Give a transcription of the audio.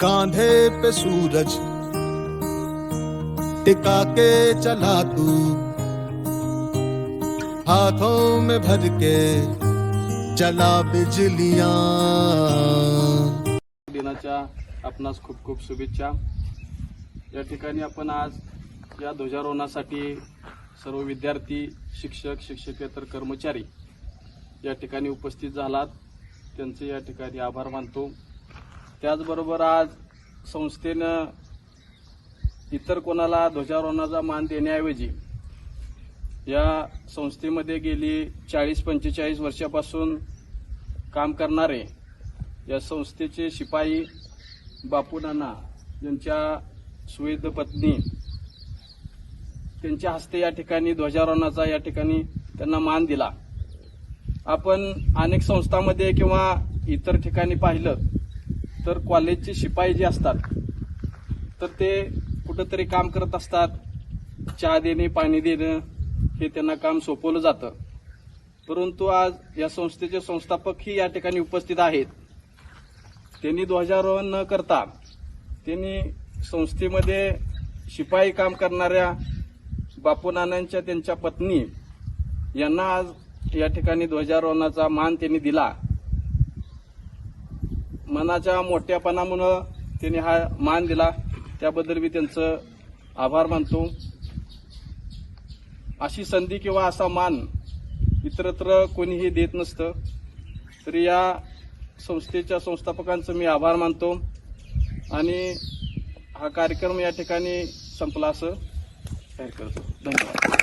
कांधे पे सूरज टिका के चला तू। हाथों में भर के चला बिजलिया। दिनाच्या आपणास खूप खूप शुभेच्छा. या ठिकाणी आपण आज या ध्वजारोहणासाठी सर्व विद्यार्थी शिक्षक शिक्षकेतर कर्मचारी या ठिकाणी उपस्थित झालात. त्यांचे या ठिकाणी आभार मानतो. त्याचबरोबर आज संस्थेनं इतर कोणाला ध्वजारोहणाचा मान देण्याऐवजी या संस्थेमध्ये गेली चाळीस पंचेचाळीस वर्षापासून काम करणारे या संस्थेचे शिपाई बापू नाना यांच्या सुवेद पत्नी त्यांच्या हस्ते या ठिकाणी ध्वजारोहणाचा या ठिकाणी त्यांना मान दिला. आपण अनेक संस्थांमध्ये किंवा इतर ठिकाणी पाहिलं तर कॉलेजचे शिपाई जे असतात तर ते कुठंतरी काम करत असतात. चहा देणे पाणी देणं हे त्यांना काम सोपवलं जातं. परंतु आज या संस्थेचे संस्थापकही या ठिकाणी उपस्थित आहेत. त्यांनी ध्वजारोहण न करता त्यांनी संस्थेमध्ये शिपाई काम करणाऱ्या बापू नानांच्या त्यांच्या पत्नी यांना आज या ठिकाणी ध्वजारोहणाचा मान त्यांनी दिला. मनाच्या मोठ्यापणामुळं त्यांनी हा मान दिला. त्याबद्दल मी त्यांचं आभार मानतो. अशी संधी किंवा असा मान इतरत्र कोणीही देत नसतं. तरी या संस्थेच्या संस्थापकांचं मी आभार मानतो. आणि हा कार्यक्रम या ठिकाणी संपला असं जाहीर करतो. धन्यवाद.